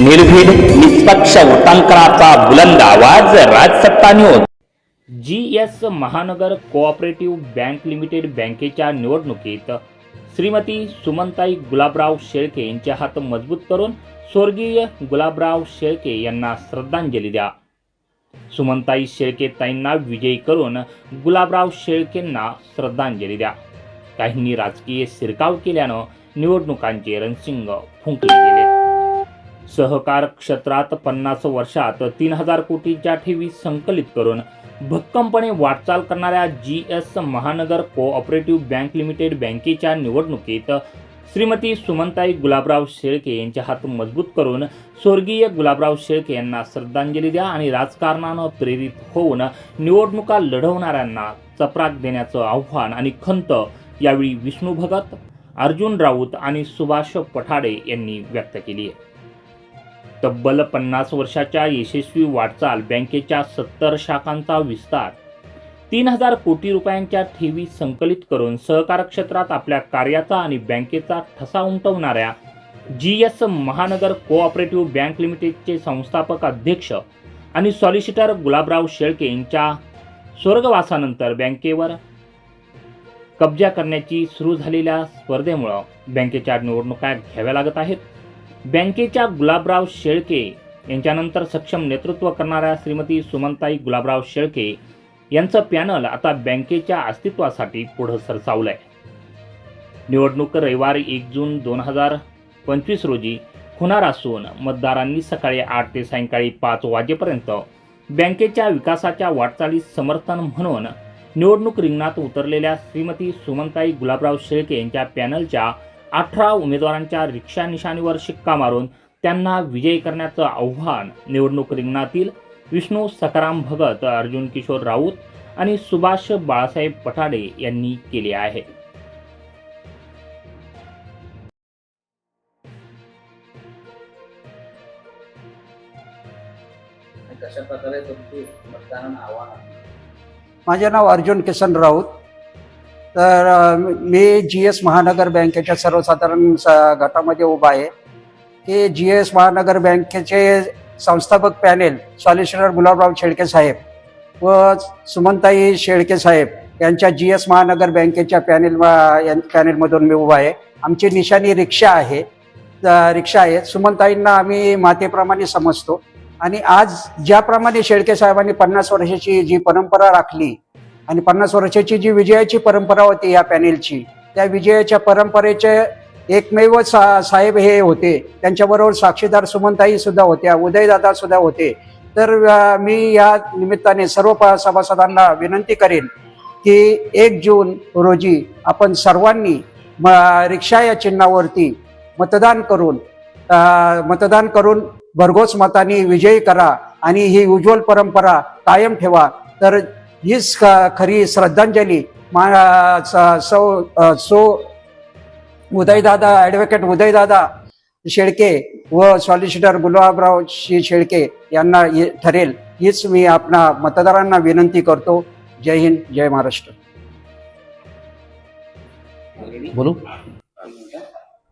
निर्भीड निष्पक्ष वृत्तांकनाचा बुलंद आवाज Rajsatta news G S Mahanagar cooperative bank limited बँकेच्या निवडणुकीत श्रीमती सुमनताई गुलाबराव शेळके यांचे हात मजबूत करून स्वर्गीय गुलाबराव शेळके यांना श्रद्धांजली द्या. सुमनताई शेळके ताईंना विजयी करून गुलाबराव शेळकेंना श्रद्धांजली द्या. काहींनी राजकीय शिरकाव केल्यानं निवडणुकांचे रणसिंग फुंकले गेले. सहकार क्षेत्रात पन्नास वर्षात तीन हजार कोटीच्या ठेवी संकलित करून भक्कमपणे वाटचाल करणाऱ्या G S Mahanagar cooperative bank limited बँकेच्या निवडणुकीत श्रीमती सुमंताई गुलाबराव शेळके यांचे हात मजबूत करून स्वर्गीय गुलाबराव शेळके यांना श्रद्धांजली द्या आणि राजकारणानं प्रेरित होऊन निवडणुका लढवणाऱ्यांना चपराक देण्याचं आव्हान आणि खंत यावेळी विष्णू भगत अर्जुन राऊत आणि सुभाष पठाडे यांनी व्यक्त केली आहे. तब्बल पन्नास वर्षाच्या यशस्वी वाटचाल बँकेच्या सत्तर शाखांचा विस्तार. तीन हजार कोटी रुपयांच्या ठेवी संकलित करून सहकार क्षेत्रात आपल्या कार्याचा आणि बँकेचा ठसा उमटवणाऱ्या G S Mahanagar cooperative bank लिमिटेडचे संस्थापक अध्यक्ष आणि सॉलिसिटर गुलाबराव शेळके यांच्या स्वर्गवासानंतर बँकेवर कब्जा करण्याची सुरू झालेल्या स्पर्धेमुळं बँकेच्या निवडणुका घ्याव्या लागत आहेत. बँकेच्या गुलाबराव शेळके यांच्यानंतर सक्षम नेतृत्व करणाऱ्या श्रीमती सुमनताई गुलाबराव शेळके यांचं पॅनल आता बँकेच्या अस्तित्वासाठी पुढं सरसावलंय. निवडणूक रविवारी एक जून दोन हजार पंचवीस रोजी होणार असून मतदारांनी सकाळी आठ ते सायंकाळी पाच वाजेपर्यंत बँकेच्या विकासाच्या वाटचालीस समर्थन म्हणून निवडणूक रिंगणात उतरलेल्या श्रीमती सुमनताई गुलाबराव शेळके यांच्या पॅनलच्या अठरा उमेदवारांच्या रिक्षा निशाणीवर शिक्का मारून त्यांना विजयी करण्याचं आव्हान निवडणूक रिंगणातील विष्णू सकाराम भगत अर्जुन किशोर राऊत आणि सुभाष बाळासाहेब पठाडे यांनी केले आहे? माझे नाव अर्जुन किसन राऊत तर मी जी एस महानगर बँकेच्या सर्वसाधारण स- गटामध्ये उभा आहे. की जी एस महानगर बँकेचे संस्थापक पॅनेल सॉलिसिटर गुलाबराव शेळके साहेब व सुमनताई शेळके साहेब यांच्या जी एस महानगर बँकेच्या पॅनेल पॅनेलमधून मी उभा आहे. आमची निशाणी रिक्षा आहे. रिक्षा आहे. सुमनताईंना आम्ही मातेप्रमाणे समजतो. आणि आज ज्याप्रमाणे शेळके साहेबांनी पन्नास वर्षाची जी परंपरा राखली आणि पन्नास वर्षाची जी विजयाची परंपरा होती या पॅनेलची त्या विजयाच्या परंपरेचे एकमेव सा साहेब हे होते. त्यांच्याबरोबर साक्षीदार सुमनताई सुद्धा होत्या उदयदादा सुद्धा होते. तर मी या निमित्ताने सर्व प- सभासदांना विनंती करेन की एक जून रोजी आपण सर्वांनी म रिक्षा या चिन्हावरती मतदान करून मतदान करून भरघोस मताने विजयी करा आणि ही उज्ज्वल परंपरा कायम ठेवा. तर हीच खरी श्रद्धांजली. मा सौ सो उदयदादा ॲडव्होकेट उदयदादा शेळके व सॉलिसिटर गुलाबराव श्री शेळके यांना ठरेल. हीच मी आपणा मतदारांना विनंती करतो. जय हिंद जय महाराष्ट्र. बोलू?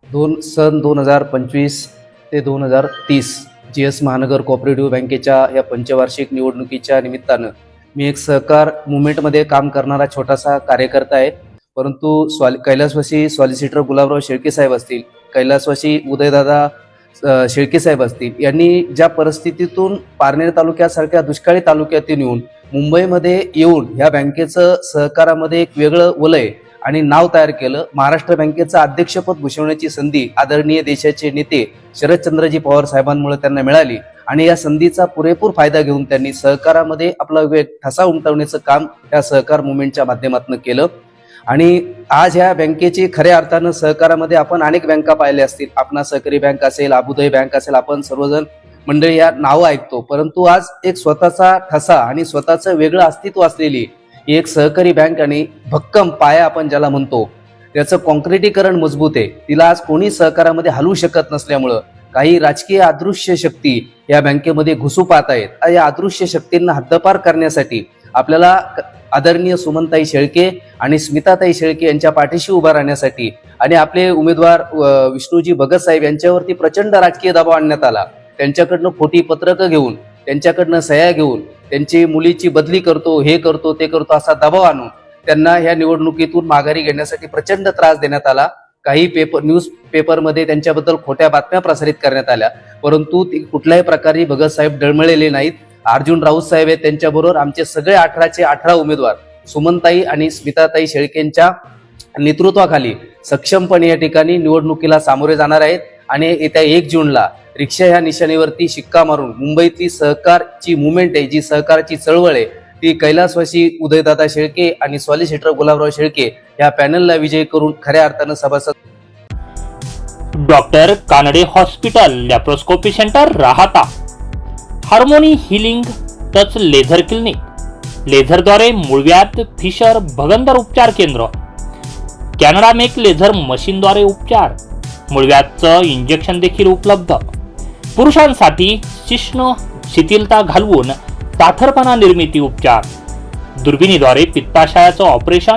दोन सन दोन हजार पंचवीस ते दोन हजार तीस जी एस महानगर कोऑपरेटिव्ह बँकेच्या या पंचवार्षिक निवडणुकीच्या निमित्तानं मी एक सहकार मुवमेंटमध्ये काम करणारा छोटासा कार्यकर्ता आहे. परंतु स्वाल कैलासवासी सॉलिसिटर गुलाबराव शेळके साहेब असतील कैलासवासी उदयदादा शेळके साहेब असतील यांनी ज्या परिस्थितीतून पारनेर तालुक्यासारख्या दुष्काळी तालुक्यातून येऊन मुंबईमध्ये येऊन ह्या बँकेचं सहकारामध्ये एक वेगळं वलय आणि नाव तयार केलं महाराष्ट्र बँकेचं अध्यक्षपद भूषवण्याची संधी आदरणीय देशाचे नेते शरदचंद्रजी पवार साहेबांमुळे त्यांना मिळाली. आणि या संधीचा पुरेपूर फायदा घेऊन त्यांनी सहकारामध्ये आपला वेग ठसा उमटवण्याचं काम या सहकार मुवमेंटच्या माध्यमातून केलं. आणि आज ह्या बँकेची खऱ्या अर्थानं सहकारामध्ये आपण अनेक बँका पाहिल्या असतील. आपणा सहकारी बँक असेल अबुदय बँक असेल आपण सर्वजण मंडळी या नावं ऐकतो. परंतु आज एक स्वतःचा ठसा आणि स्वतःचं वेगळं अस्तित्व असलेली ही एक सहकारी बँक आणि भक्कम पाया आपण ज्याला म्हणतो त्याचं कॉन्क्रिटीकरण मजबूत आहे. तिला आज कोणी सहकारामध्ये हलवू शकत नसल्यामुळं काही राजकीय अदृश्य शक्ती या बँकेमध्ये घुसू पाहत आहेत. आणि या अदृश्य शक्तींना हद्दपार करण्यासाठी आपल्याला आदरणीय सुमनताई शेळके आणि स्मिताताई शेळके यांच्या पाठीशी उभा राहण्यासाठी आणि आपले उमेदवार विष्णूजी भगत साहेब यांच्यावरती प्रचंड राजकीय दबाव आणण्यात आला. त्यांच्याकडनं खोटी पत्रकं घेऊन त्यांच्याकडनं सह्या घेऊन त्यांची मुलीची बदली करतो हे करतो ते करतो असा दबाव आणून त्यांना ह्या निवडणुकीतून माघारी घेण्यासाठी प्रचंड त्रास देण्यात आला. काही पेपर न्यूज पेपरमध्ये त्यांच्याबद्दल खोट्या बातम्या प्रसारित करण्यात आल्या. परंतु ती कुठल्याही प्रकारे भगत साहेब डळमळलेले नाहीत. अर्जुन राऊत साहेब आहेत त्यांच्याबरोबर आमचे सगळे अठराचे अठरा उमेदवार. सुमनताई आणि स्मिताताई शेळकेंच्या नेतृत्वाखाली सक्षमपणे या ठिकाणी निवडणुकीला सामोरे जाणार आहेत आणि येत्या एक जूनला रिक्षा ह्या निशाणीवरती शिक्का मारून मुंबईतली सहकारची मुवमेंट आहे जी सहकारची चळवळ आहे ती कैलासवासी उदयदादा शेळके आणि सॉलिसिटर गुलाबराव शेळके या पॅनलला विजय करून खऱ्या अर्थानं सभासद doctor Kanade hospital laparoscopy centre Rahata. Harmony healing touch laser clinic. लेझरद्वारे मुळव्यात फिशर भगंदर उपचार केंद्र. कॅनडा मेक लेझर मशीनद्वारे उपचार. मुळव्यातचं इंजेक्शन देखील उपलब्ध. पुरुषांसाठी शिष्ण शिथिलता घालवून ताठरपणा निर्मिती उपचार. दुर्बिणीद्वारे पित्ताशयाचं ऑपरेशन